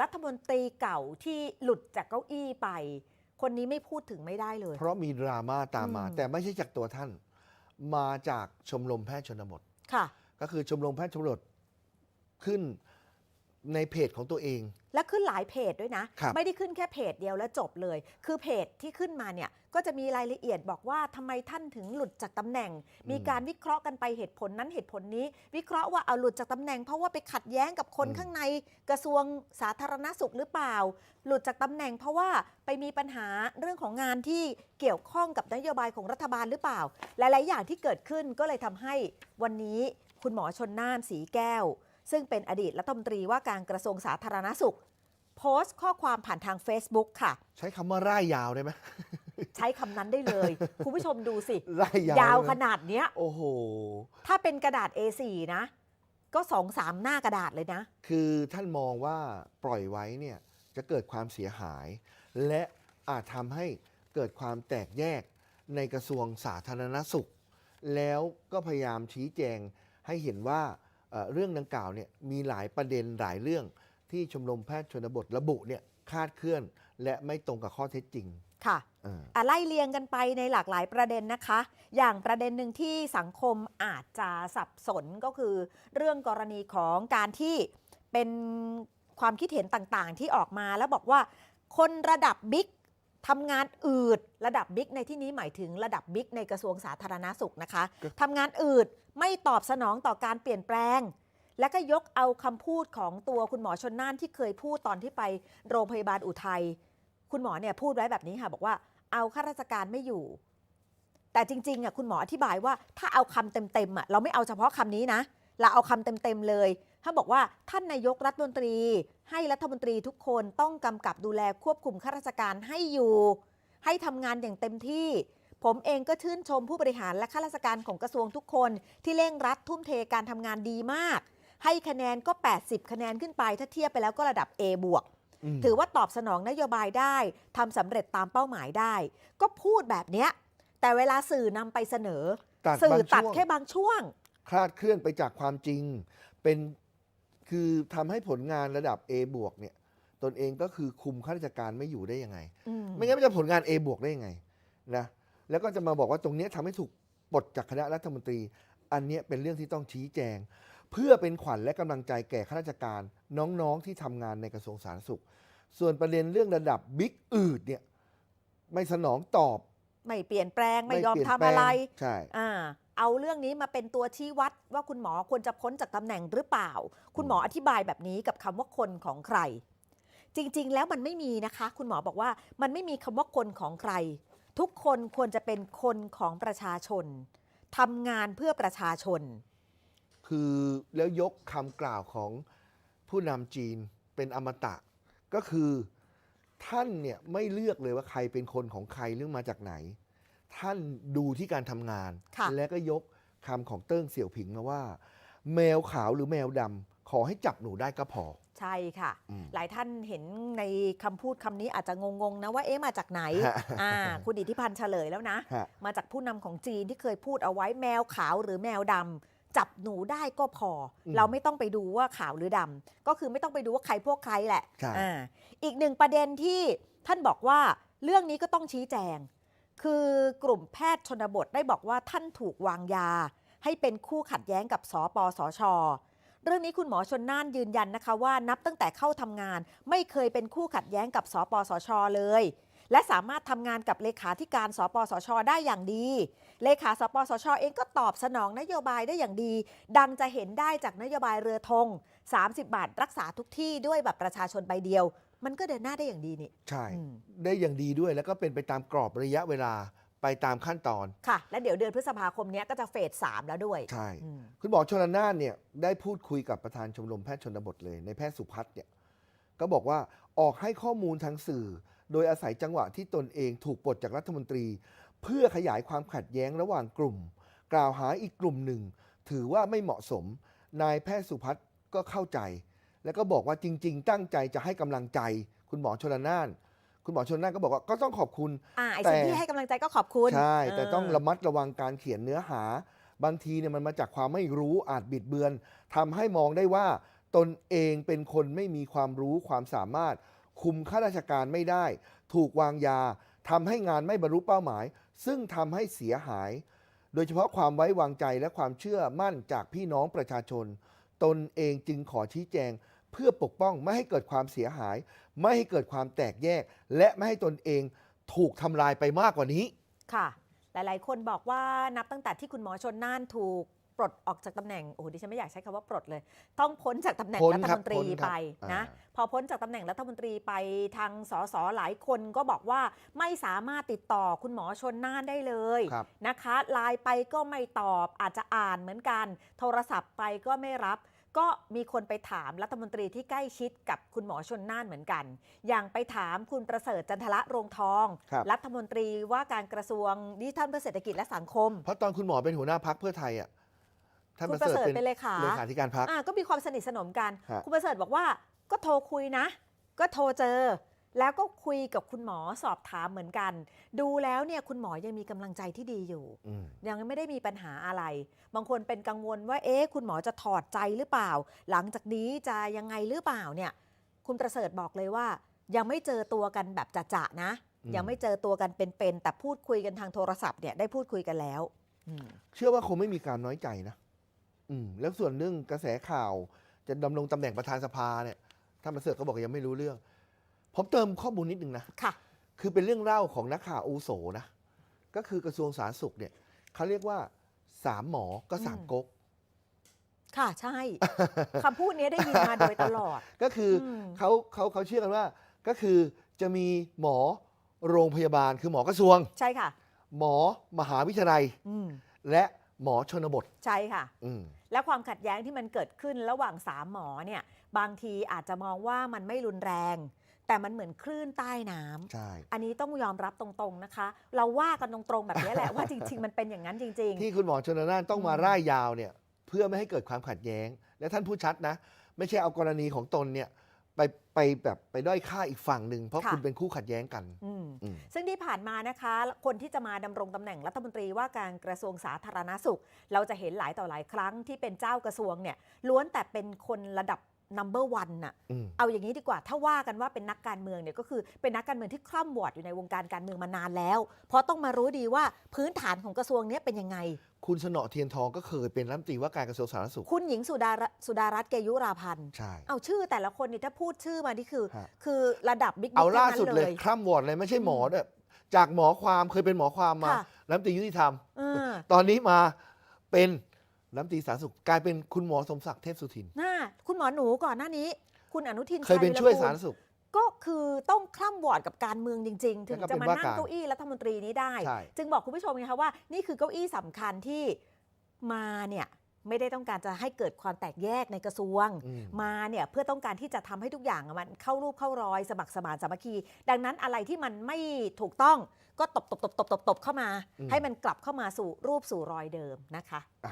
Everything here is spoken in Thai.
รัฐมนตรีเก่าที่หลุดจากเก้าอี้ไป คนนี้ไม่พูดถึงไม่ได้เลย เพราะมีดราม่าตามมา อืม แต่ไม่ใช่จากตัวท่าน มาจากชมรมแพทย์ชนบท ค่ะ ก็คือชมรมแพทย์ชนบทขึ้น ในเพจของตัวเอง และขึ้นหลายเพจด้วยนะ ครับไม่ได้ขึ้นแค่เพจเดียวแล้วจบเลย คือเพจที่ขึ้นมาเนี่ยก็จะมีรายละเอียดบอกว่าทำไมท่านถึงหลุดจากตำแหน่ง มีการวิเคราะห์กันไปเหตุผลนั้นเหตุผลนี้ วิเคราะห์ว่าเอาหลุดจากตำแหน่ง เพราะว่าไปขัดแย้งกับคนอืม ข้างในกระทรวงสาธารณสุขหรือเปล่า หลุดจากตำแหน่ง เพราะว่าไปมีปัญหาเรื่องของงานที่เกี่ยวข้องกับนโยบายของรัฐบาลหรือเปล่า หลาย ๆ อย่างที่เกิดขึ้นก็เลยทำให้วันนี้คุณหมอชนน่านสีแก้ว ซึ่งเป็นอดีตรัฐมนตรีว่าการกระทรวงสาธารณสุข โพสต์ข้อความผ่านทาง Facebook ค่ะ ใช้คำว่าร่ายยาวได้ไหม ใช้คำนั้นได้เลย คุณผู้ชมดูสิ ร่ายยาวยาวได้ไหมขนาดเนี้ย โอ้โห ถ้าเป็นกระดาษ A4 นะ ก็สองสามหน้ากระดาษเลยนะ คือท่านมองว่าปล่อยไว้เนี่ยจะเกิดความเสียหาย และอาจทำให้เกิดความแตกแยกในกระทรวงสาธารณสุข แล้วก็พยายามชี้แจงให้เห็นว่า เอ่อเรื่องดังกล่าวเนี่ยมีหลายประเด็นหลายเรื่องที่ชมรมแพทย์ชนบทระบุเนี่ยคลาดเคลื่อน และไม่ตรงกับข้อเท็จจริงค่ะเอออะไล่เลียงกันไปในหลากหลายประเด็นนะคะ อย่างประเด็นหนึ่งที่สังคมอาจจะสับสนก็คือ เรื่องกรณีของการที่เป็นความคิดเห็นต่างๆ ที่ออกมาแล้วบอกว่า คนระดับบิ๊ก ทำงานอืดระดับบิ๊กในที่นี้หมายถึงระดับบิ๊กในกระทรวงสาธารณาสุขนะคะก็ทำงานอืดไม่ตอบสนองต่อการเปลี่ยนแปลง และก็ยกเอาคำพูดของตัวคุณหมอชนน่านที่เคยพูดตอนที่ไปโรงพยาบาลอุทัยคุณหมอเนี่ยพูดไว้แบบนี้ค่ะบอกว่าเอาข้าราชการไม่อยู่ แต่จริงๆอะคุณหมออธิบายว่าถ้าเอาคำเต็มๆอะเราไม่เอาเฉพาะคำนี้นะ เราเอาคำเต็มๆเลย ถ้าบอกว่าท่านนายกรัฐมนตรี ให้รัฐมนตรีทุกคนต้องกำกับดูแลควบคุมข้าราชการให้อยู่ ให้ทำงานอย่างเต็มที่ ผมเองก็ชื่นชมผู้บริหารและข้าราชการของกระทรวงทุกคน ที่เร่งรัดทุ่มเทการทำงานดีมาก ให้คะแนนก็ 80 คะแนนขึ้นไป ถ้าเทียบไปแล้วก็ระดับ A บวกมถือว่าตอบสนองนโยบายได้ทำสำเร็จตามเป้าหมายได้ ก็พูดแบบเนี้ย แต่เวลาสื่อนำไปเสนอตัดสื่อบางตัดช่วงแค่บางช่วง คลาดเคลื่อนไปจากความจริง เป็น คือทำให้ผลงานระดับ A บวกเนี่ย ตนเองก็คือคุมข้าราชการไม่อยู่ได้ยังไง อืมไม่งั้นมันจะผลงาน A บวกได้ยังไงนะแล้วก็จะมาบอกว่าตรงเนี้ยทำให้ถูกปลดจากคณะรัฐมนตรี อันเนี้ยเป็นเรื่องที่ต้องชี้แจง เพื่อเป็นขวัญและกำลังใจแก่ข้าราชการน้องๆที่ทำงานในกระทรวงสาธารณสุข ส่วนประเด็นเรื่องระดับบิ๊กอืดเนี่ยไม่สนองตอบไม่เปลี่ยนแปลงไม่ยอมเปลี่นทำแปลงอะไร ใช่ อ่า เอาเรื่องนี้มาเป็นตัวชี้วัดว่าคุณหมอควรจะพ้นจากตำแหน่งหรือเปล่า คุณหมออธิบายแบบนี้กับคำว่าคนของใคร จริง ๆ แล้วมันไม่มีนะคะ คุณหมอบอกว่ามันไม่มีคำว่าคนของใคร ทุกคนควรจะเป็นคนของประชาชนทำงานเพื่อประชาชน คือแล้วยกคำกล่าวของผู้นำจีนเป็นอมตะ ก็คือท่านเนี่ยไม่เลือกเลยว่าใครเป็นคนของใครหรือมาจากไหน ท่านดูที่การทำงาน ค่ะ และก็ยกคำของเติ้งเสี่ยวผิงมาว่า แมวขาวหรือแมวดำขอให้จับหนูได้ก็พอ ใช่ค่ะ อืม หลายท่านเห็นในคำพูดคำนี้อาจจะงงๆนะว่าเอ๊ะมาจากไหน ฮะ อ่า คุณอิทธิพันธ์เฉลยแล้วนะ ฮะ มาจากผู้นำของจีนที่เคยพูดเอาไว้แมวขาวหรือแมวดำจับหนูได้ก็พออมเราไม่ต้องไปดูว่าขาวหรือดำก็คือไม่ต้องไปดูว่าใครพวกใครแหละใช่อ่าอีกหนึ่งประเด็นที่ท่านบอกว่าเรื่องนี้ก็ต้องชี้แจง คือกลุ่มแพทย์ชนบทได้บอกว่าท่านถูกวางยา ให้เป็นคู่ขัดแย้งกับสปสช เรื่องนี้คุณหมอชนน่านยืนยันนะคะว่านับตั้งแต่เข้าทำงาน ไม่เคยเป็นคู่ขัดแย้งกับสปสช เลย และสามารถทำงานกับเลขาธิการสปสช ได้อย่างดี เลขาสปสช เองก็ตอบสนองนโยบายได้อย่างดี ดังจะเห็นได้จากนโยบายเรือธง30 บาทรักษาทุกที่ด้วยแบบประชาชนใบเดียว มันก็เดินหน้าได้อย่างดีนี่ ใช่ อืม ได้อย่างดีด้วยแล้วก็เป็นไปตามกรอบระยะเวลาไปตามขั้นตอน ค่ะ และเดี๋ยวเดือนพฤษภาคมเนี้ยก็จะเฟสสามแล้วด้วยใช่ อืมคุณหมอชนละนานเนี่ยได้พูดคุยกับประธานชมรมแพทย์ชนบทเลย ในแพทย์สุพัฒน์เนี่ยก็บอกว่าออกให้ข้อมูลทางสื่อ โดยอาศัยจังหวะที่ตนเองถูกปลดจากรัฐมนตรี เพื่อขยายความขัดแย้งระหว่างกลุ่ม กล่าวหาอีกกลุ่มหนึ่ง ถือว่าไม่เหมาะสม นายแพทย์สุพัฒน์ก็เข้าใจ แล้วก็บอกว่าจริง ๆ ตั้งใจจะให้กำลังใจ คุณหมอชนละนาน คุณหมอชนละนานก็บอกว่าก็ต้องขอบคุณ อ่าไอสิ่งแต่ที่ให้กำลังใจก็ขอบคุณใช่ แต่เต้องระมัดระวังการเขียนเนื้อหา บางทีเนี่ยมันมาจากความไม่รู้อาจบิดเบือนทำให้มองได้ว่า ตนเองเป็นคนไม่มีความรู้ความสามารถ คุมข้าราชการไม่ได้ ถูกวางยาทำให้งานไม่บรรลุเป้าหมาย ซึ่งทำให้เสียหาย โดยเฉพาะความไว้วางใจและความเชื่อมั่นจากพี่น้องประชาชน ตนเองจึงขอชี้แจง เพื่อปกป้องไม่ให้เกิดความเสียหาย ไม่ให้เกิดความแตกแยก และไม่ให้ตนเองถูกทำลายไปมากกว่านี้ ค่ะ หลายๆ คนบอกว่านับตั้งแต่ที่คุณหมอชนน่านถูกปลดออกจากตำแหน่งโอ้โหดิฉันไม่อยากใช้คำว่าปลดเลย ต้องพ้นจากตำแหน่งพ้นรัฐครับมนตรีพ้นครับไปนะอ่าพอพ้นจากตำแหน่งรัฐมนตรีไปทางสสหลายคนก็บอกว่าไม่สามารถติดต่อคุณหมอชนน่านได้เลยครับนะคะไลน์ไปก็ไม่ตอบอาจจะอ่านเหมือนกัน โทรศัพท์ไปก็ไม่รับ ก็มีคนไปถามรัฐมนตรีที่ใกล้ชิดกับคุณหมอชนน่านเหมือนกัน อย่างไปถามคุณประเสริฐจันทละโรงทอง ครับรัฐมนตรีว่าการกระทรวงดิจิทัลเพื่อเศรษฐกิจและสังคม เพราะตอนคุณหมอเป็นหัวหน้าพักเพื่อไทยอะท่านคุปณระประเสริฐเสริฐเป็นเป็นเลขาเลขาธิการพัก อ่าก็มีความสนิทสนมกัน ฮะ คุณประเสริฐบอกว่าก็โทรคุยนะ ก็โทรเจอ แล้วก็คุยกับคุณหมอสอบถามเหมือนกัน ดูแล้วเนี่ยคุณหมอยังมีกำลังใจที่ดีอยู่อืมยังไม่ได้มีปัญหาอะไร บางคนเป็นกังวลว่าเอ๊ะคุณหมอจะถอดใจหรือเปล่า หลังจากนี้จะยังไงหรือเปล่าเนี่ยคุณประเสริฐบอกเลยว่า ยังไม่เจอตัวกันแบบจะๆนะอืมยังไม่เจอตัวกันเป็นๆแต่พูดคุยกันทางโทรศัพท์เนี่ยได้พูดคุยกันแล้วอืมเชื่อว่าคงไม่มีการน้อยใจนะอืมแล้วส่วนเรื่องกระแสข่าว จะดำรงตำแหน่งประธานสภาเนี่ยท่านประเสริฐก็บอกยังไม่รู้เรื่อง ผมเติมข้อมูลนิดนึงนะ ค่ะ คือเป็นเรื่องเล่าของนักข่าวอาวุโสนะ ก็คือกระทรวงสาธารณสุขเนี่ยเขาเรียกว่าสามหมอก็สามอืม ก๊ก ค่ะ ใช่ คำพูดนี้ได้ยินมาโดยตลอด ก็คืออม เขาเขาเขาเชื่อกันว่า ก็คือจะมีหมอโรงพยาบาลคือหมอกระทรวง ใช่ค่ะ หมอมหาวิทยาลัย อืม และหมอชนบทใช่ค่ะ อืม และความขัดแย้งที่มันเกิดขึ้นระหว่างสามหมอเนี่ย บางทีอาจจะมองว่ามันไม่รุนแรง แต่มันเหมือนคลื่นใต้น้ำใช่ อันนี้ต้องยอมรับตรงๆนะคะ เราว่ากันตรงๆแบบนี้แหละ ว่าจริง ๆ มันเป็นอย่างนั้นจริง ที่คุณหมอชนน่านต้องมาอืมร่ายยาวเนี่ยเพื่อไม่ให้เกิดความขัดแย้ง และท่านพูดชัดนะ ไม่ใช่เอากรณีของตนเนี่ยไปไปแบบไปด้อยค่าอีกฝั่งหนึ่งเพราะค่ะ คุณเป็นคู่ขัดแย้งกัน ๆอืม อืม ซึ่งที่ผ่านมานะคะ คนที่จะมาดำรงตำแหน่งรัฐมนตรีว่าการกระทรวงสาธารณสุข เราจะเห็นหลายต่อหลายครั้งที่เป็นเจ้ากระทรวงเนี่ยล้วนแต่เป็นคนระดับ number one น่ะอืมเอาอย่างนี้ดีกว่า ถ้าว่ากันว่าเป็นนักการเมืองเนี่ยก็คือเป็นนักการเมืองที่คล่ำวอดอยู่ในวงการการเมืองมานานแล้ว เพราะต้องมารู้ดีว่าพื้นฐานของกระทรวงเนี้ยเป็นยังไง คุณสนอเทียนทองก็เคยเป็นรัฐมนตรีว่าการกระทรวงสาธารณสุข คุณหญิงสุดารัสุดารัตน์เกยุราพันธ์ใช่เอาชื่อแต่ละคนนี่ถ้าพูดชื่อมานี่คือฮะคือระดับบิ๊กเอาบิ๊กล่าทั้งสุดนั้นเลเลยยคร่ำวอร์ดเลยไม่ใช่หมออืมด้วยจากหมอความเคยเป็นหมอความมาค่ะรัฐมนตรียุติธรรมเออตอนนี้มาเป็นรัฐมนตรีสาธารณสุขกลายเป็นคุณหมอสมศักดิ์เทพสุทินน่าคุณ หมอหนูก่อนหน้านี้ คุณอนุทินเคยเป็นชาญช่วยวิรกูลสาธารณสุข ก็คือต้องคล่ำวอร์ดกับการเมืองจริง ๆ ถึงแล้วก็จะเป็นมาว่านั่งการเก้าอี้รัฐมนตรีนี้ได้ใช่จึงบอกคุณผู้ชมไงคะว่า นี่คือเก้าอี้สำคัญที่มาเนี่ยไม่ได้ต้องการจะให้เกิดความแตกแยกในกระทรวงอืมมาเนี่ยเพื่อต้องการที่จะทำให้ทุกอย่างอะมันเข้ารูปเข้ารอยสมัครสมานสามัคคี ดังนั้นอะไรที่มันไม่ถูกต้องก็ตบตบตบตบตบตบเข้ามาอืมให้มันกลับเข้ามาสู่รูปสู่รอยเดิมนะคะอะ